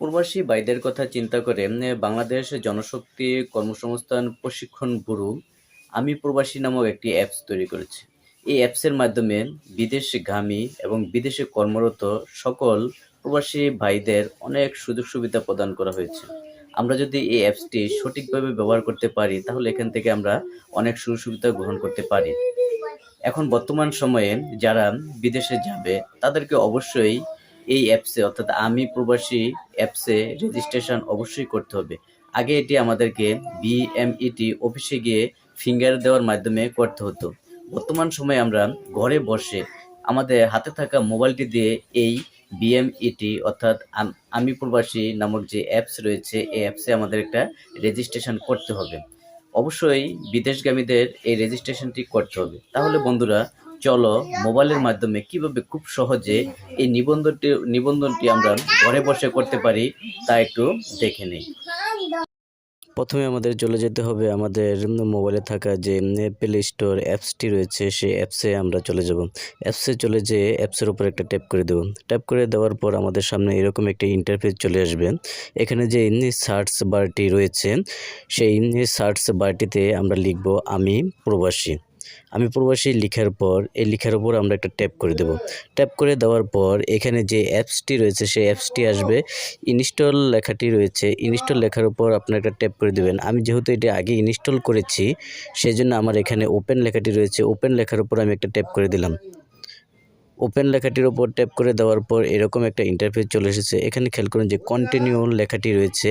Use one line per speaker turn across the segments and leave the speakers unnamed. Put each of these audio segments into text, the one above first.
প্রবাসী ভাইদের কথা চিন্তা করে বাংলাদেশ জনশক্তি কর্মসংস্থান প্রশিক্ষণ ব্যুরো, আমি প্রবাসী নামক একটি অ্যাপস তৈরি করেছে। এই অ্যাপসের মাধ্যমে বিদেশগামী এবং বিদেশে কর্মরত সকল প্রবাসী ভাইদের অনেক সুযোগ সুবিধা প্রদান করা হয়েছে। আমরা যদি এই অ্যাপসটি সঠিকভাবে ব্যবহার করতে পারি, তাহলে এখান থেকে আমরা অনেক সুযোগ সুবিধা গ্রহণ করতে পারি। এখন বর্তমান সময়ে যারা বিদেশে যাবে, তাদেরকে অবশ্যই এই অ্যাপসে অর্থাৎ আমি প্রবাসী অ্যাপসে রেজিস্ট্রেশন অবশ্যই করতে হবে। আগে এটি আমাদেরকে বিএমইটি অফিসে গিয়ে ফিঙ্গার দেওয়ার মাধ্যমে করতে হতো। বর্তমান সময়ে আমরা ঘরে বসে আমাদের হাতে থাকা মোবাইলটি দিয়ে এই বিএমইটি অর্থাৎ আম- আমি প্রবাসী নামক যে অ্যাপস রয়েছে, এই অ্যাপসে আমাদের একটা রেজিস্ট্রেশন করতে হবে। অবশ্যই বিদেশগামীদের এই রেজিস্ট্রেশনটি করতে হবে। তাহলে বন্ধুরা চলো, মোবাইলের মাধ্যমে কীভাবে খুব সহজে এই নিবন্ধনটি নিবন্ধনটি আমরা ঘরে বসে করতে পারি, তা একটু দেখে নেই।
প্রথমে আমাদের চলে যেতে হবে আমাদের মোবাইলে থাকা যে প্লে স্টোর অ্যাপসটি রয়েছে, সেই অ্যাপসে আমরা চলে যাব। অ্যাপসে চলে যেয়ে অ্যাপসের উপর একটা ট্যাপ করে দেব। ট্যাপ করে দেওয়ার পর আমাদের সামনে এরকম একটা ইন্টারফেস চলে আসবে। এখানে যে সার্চ বারটি রয়েছে, সেই সার্চ বারটিতে আমরা লিখব, আমি প্রবাসী। আমি প্রবাসী লেখার পর, এই লেখার উপর আমরা একটা ট্যাপ করে দেব। ট্যাপ করে দেওয়ার পর, এখানে যে অ্যাপসটি রয়েছে, সেই অ্যাপসটি আসবে। ইনস্টল লেখাটি রয়েছে। ইনস্টল লেখার উপর আপনার একটা ট্যাপ করে দেবেন। আমি যেহেতু এটা আগে ইনস্টল করেছি সেই জন্য আমার এখানে ওপেন লেখাটি রয়েছে। ওপেন লেখার উপর আমি একটা ট্যাপ করে দিলাম। ওপেন লেখাটির উপর ট্যাপ করে দেওয়ার পর এরকম একটা ইন্টারফেস চলে এসেছে। এখানে খেয়াল করুন যে কন্টিনিউ লেখাটি রয়েছে।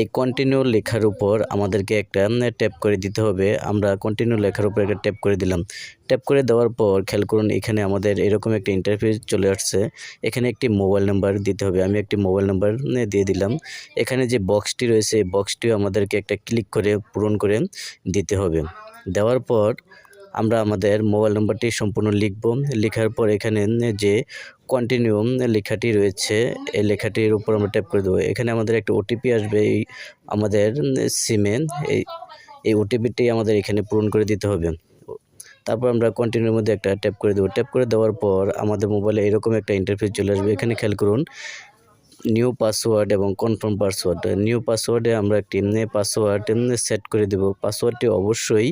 এই কন্টিনিউ লেখার উপর আমাদেরকে একটা ট্যাপ করে দিতে হবে। আমরা কন্টিনিউ লেখার উপর একটা ট্যাপ করে দিলাম। ট্যাপ করে দেওয়ার পর খেয়াল করুন এখানে আমাদের এরকম একটা ইন্টারফেস চলে আসছে। এখানে একটি মোবাইল নাম্বার দিতে হবে। আমি একটি মোবাইল নাম্বার দিয়ে দিলাম। এখানে যে বক্সটি রয়েছে, এই বক্সটিও আমাদেরকে একটা ক্লিক করে, পূরণ করে দিতে হবে। দেওয়ার পর আমরা আমাদের মোবাইল নাম্বারটি সম্পূর্ণ লিখব। লেখার পর এখানে যে কন্টিনিউ লেখাটি রয়েছে, এই লেখাটির উপর আমরা ট্যাপ করে দেবো। এখানে আমাদের একটা ওটিপি আসবে, এই আমাদের সিমে এই এই ওটিপিটি আমাদের এখানে পূরণ করে দিতে হবে। তারপর আমরা কন্টিনিউর মধ্যে একটা ট্যাপ করে দেবো। ট্যাপ করে দেওয়ার পর আমাদের মোবাইলে এরকম একটা ইন্টারফেস চলে আসবে। এখানে খেয়াল করুন নিউ পাসওয়ার্ড এবং কনফার্ম পাসওয়ার্ড নিউ পাসওয়ার্ডে আমরা একটি পাসওয়ার্ড সেট করে দেব। পাসওয়ার্ডটি অবশ্যই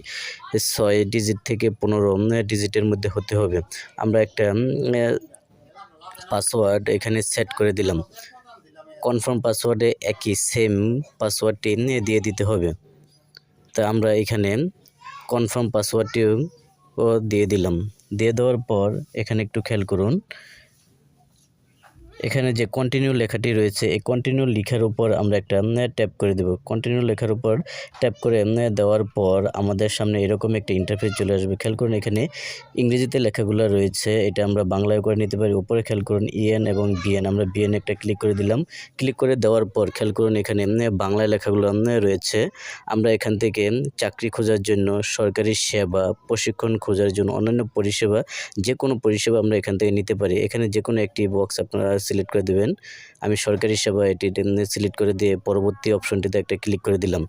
ছয় ডিজিট থেকে পনেরো ডিজিটের মধ্যে হতে হবে। আমরা একটা পাসওয়ার্ড এখানে সেট করে দিলাম। কনফার্ম পাসওয়ার্ডে একই সেম পাসওয়ার্ডটি দিয়ে দিতে হবে। তা আমরা এখানে কনফার্ম পাসওয়ার্ডটিও দিয়ে দিলাম। দিয়ে দেওয়ার পর এখানে একটু খেয়াল করুন। এখানে যে কন্টিনিউ লেখাটি রয়েছে, এই কন্টিনিউ লেখার উপর আমরা একটা ট্যাপ করে দেব। কন্টিনিউ লেখার উপর ট্যাপ করে দেওয়ার পর আমাদের সামনে এরকম একটা ইন্টারফেস চলে আসবে। খেয়াল করুন এখানে ইংরেজিতে লেখাগুলো রয়েছে, এটা আমরা বাংলায় করে নিতে পারি। উপরে খেয়াল করুন ইএন এবং বিএন আমরা বিএন একটা ক্লিক করে দিলাম। ক্লিক করে দেওয়ার পর খেয়াল করুন এখানে বাংলায় লেখাগুলো রয়েছে। আমরা এখান থেকে চাকরি খোঁজার জন্য, সরকারি সেবা, প্রশিক্ষণ খোঁজার জন্য, অন্যান্য পরিষেবা যে কোনো পরিষেবা আমরা এখান থেকে নিতে পারি। এখানে যে কোনো একটি বক্স আপনারা সিলেক্ট করে দেবেন। আমি সরকারি সেবা এটি সিলেক্ট করে দিয়ে পরবর্তী অপশনটিতে একটা ক্লিক করে দিলাম।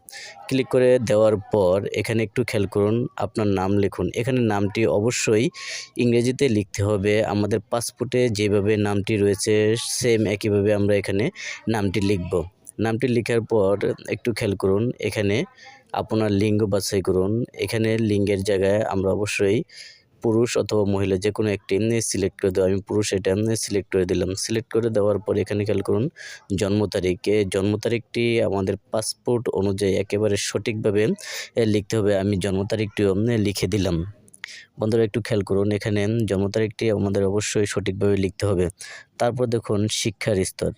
ক্লিক করে দেওয়ার পর এখানে একটু খেয়াল করুন, আপনার নাম লিখুন। এখানে নামটি অবশ্যই ইংরেজিতে লিখতে হবে। আমাদের পাসপোর্টে যেভাবে নামটি রয়েছে সেম একইভাবে আমরা এখানে নামটি লিখব। নামটি লেখার পর একটু খেয়াল করুন, এখানে আপনার লিঙ্গ বাছাই করুন। এখানে লিঙ্গের জায়গায় আমরা অবশ্যই পুরুষ অথবা মহিলা যে কোনো একটি এমনি সিলেক্ট করে দেবো আমি পুরুষ, এটা এমনি সিলেক্ট করে দিলাম। সিলেক্ট করে দেওয়ার পর এখানে খেয়াল করুন, জন্ম তারিখ, জন্ম তারিখটি আমাদের পাসপোর্ট অনুযায়ী একেবারে সঠিকভাবে লিখতে হবে। আমি জন্ম তারিখটিও লিখে দিলাম। বন্ধুরা, একটু খেয়াল করুন, এখানে জন্ম তারিখটি আমাদের অবশ্যই সঠিকভাবে লিখতে হবে। তারপর দেখুন, শিক্ষার স্তর।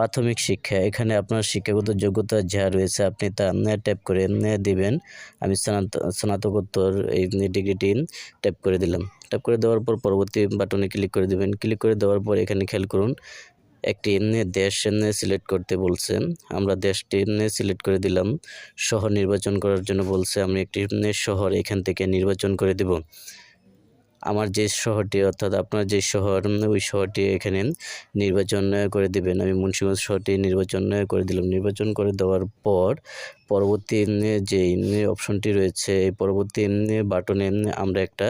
প্রাথমিক শিক্ষা। এখানে আপনার শিক্ষাগত যোগ্যতা যা রয়েছে আপনি তা ট্যাপ করে দিবেন। আমি স্নাতকোত্তর এই ডিগ্রিটি ট্যাপ করে দিলাম। ট্যাপ করে দেওয়ার পর পরবর্তী বাটনে ক্লিক করে দেবেন। ক্লিক করে দেওয়ার পর এখানে খেয়াল করুন, একটি দেশ সিলেক্ট করতে বলছে। আমরা দেশটি সিলেক্ট করে দিলাম। শহর নির্বাচন করার জন্য বলছে, আমি একটি শহর এখান থেকে নির্বাচন করে দেব। আমার যে শহরটি, অর্থাৎ আপনার যে শহর ওই শহরটি এখানে নির্বাচন করে দিবেন। আমি মুন্সিগঞ্জ শহরটি নির্বাচন করে দিলাম। নির্বাচন করে দেওয়ার পর পরবর্তী যে অপশনটি রয়েছে, এই পরবর্তী বাটনে আমরা একটা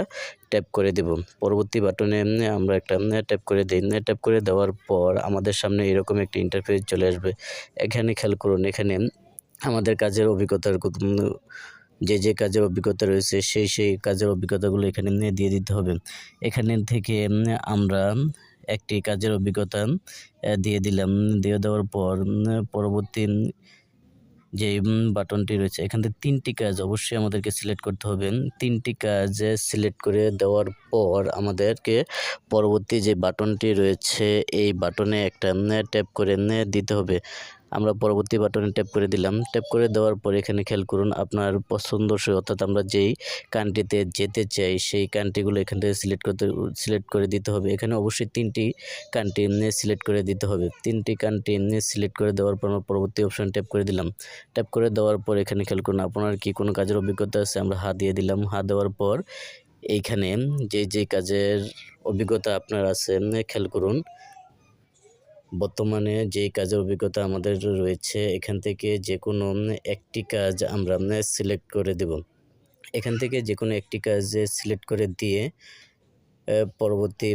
ট্যাপ করে দেব। পরবর্তী বাটনে আমরা একটা ট্যাপ করে দিই। ট্যাপ করে দেওয়ার পর আমাদের সামনে এরকম একটি ইন্টারফেস চলে আসবে। এখানে খেয়াল করুন, এখানে আমাদের কাজের অভিজ্ঞতার যে যে কাজের অভিজ্ঞতা রয়েছে, সেই সেই কাজের অভিজ্ঞতাগুলো এখানে নিয়ে দিয়ে দিতে হবে। এখানে থেকে আমরা একটি কাজের অভিজ্ঞতা দিয়ে দিলাম। দিয়ে দেওয়ার পর পরবর্তী যে বাটনটি রয়েছে, এখান থেকে তিনটি কাজ অবশ্যই আমাদেরকে সিলেক্ট করতে হবে। তিনটি কাজ সিলেক্ট করে দেওয়ার পর আমাদেরকে পরবর্তী যে বাটনটি রয়েছে, এই বাটনে একটা ট্যাপ করে দিতে হবে। আমরা পরবর্তী বাটনে ট্যাপ করে দিলাম। ট্যাপ করে দেওয়ার পর এখানে খেয়াল করুন, আপনার পছন্দসই অর্থাৎ আমরা যেই কান্ট্রিতে যেতে চাই, সেই কান্ট্রিগুলো এখান থেকে সিলেক্ট করতে সিলেক্ট করে দিতে হবে। এখানে অবশ্যই তিনটি কান্ট্রি সিলেক্ট করে দিতে হবে। তিনটি কান্ট্রি সিলেক্ট করে দেওয়ার পর আমরা পরবর্তী অপশন ট্যাপ করে দিলাম। ট্যাপ করে দেওয়ার পর এখানে খেয়াল করুন, আপনার কি কোনো কাজের অভিজ্ঞতা আছে? আমরা হাত দিয়ে দিলাম। হাত দেওয়ার পর এইখানে যে যে কাজের অভিজ্ঞতা আপনার আছে খেয়াল করুন বর্তমানে যে কাজের অভিজ্ঞতা আমাদের রয়েছে, এখান থেকে যে কোনো একটি কাজ আমরা সিলেক্ট করে দেব। এখান থেকে যে কোনো একটি কাজ সিলেক্ট করে দিয়ে পরবর্তী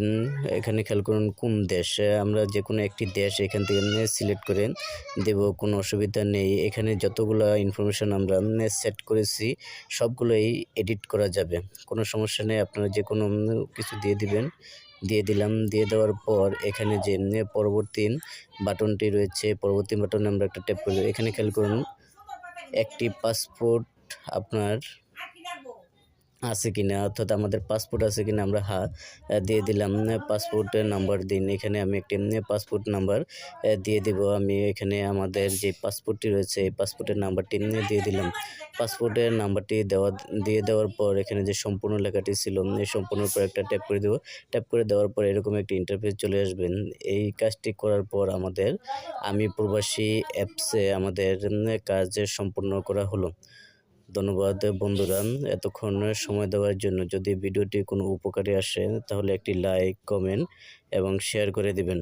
এখানে খেয়াল করুন কোন দেশ আমরা যে কোনো একটি দেশ এখান থেকে সিলেক্ট করে দেব, কোনো অসুবিধা নেই। এখানে যতগুলো ইনফরমেশন আমরা সেট করেছি, সবগুলোই এডিট করা যাবে। কোনো সমস্যা নেই, আপনারা যে কোনো কিছু দিয়ে দিবেন। দিয়ে দিলাম। দিয়ে দেওয়ার পর এখানে যে পরবর্তী বাটনটি রয়েছে, পরবর্তী বাটনে আমরা একটা ট্যাপ করব এখানে খেয়াল করুন, একটি পাসপোর্ট আপনার আছে কিনা, অর্থাৎ আমাদের পাসপোর্ট আছে কিনা আমরা হা দিয়ে দিলাম পাসপোর্টের নাম্বার দিন। এখানে আমি একটি পাসপোর্ট নাম্বার দিয়ে দিব। আমি এখানে আমাদের যে পাসপোর্টটি রয়েছে, এই পাসপোর্টের নাম্বারটি দিয়ে দিলাম। পাসপোর্টের নাম্বারটি দেওয়া, দিয়ে দেওয়ার পর এখানে যে সম্পূর্ণ লেখাটি ছিল এই সম্পূর্ণের উপর একটা ট্যাপ করে দেবো। ট্যাপ করে দেওয়ার পর এরকম একটি ইন্টারফেস চলে আসবেন এই কাজটি করার পর আমাদের, আমি প্রবাসী অ্যাপসে আমাদের কাজ সম্পূর্ণ করা হলো। ধন্যবাদ বন্ধুরা এতক্ষণ সময় দেওয়ার জন্য। যদি ভিডিওটি কোনো উপকারে আসে তাহলে একটি লাইক কমেন্ট এবং শেয়ার করে দিবেন।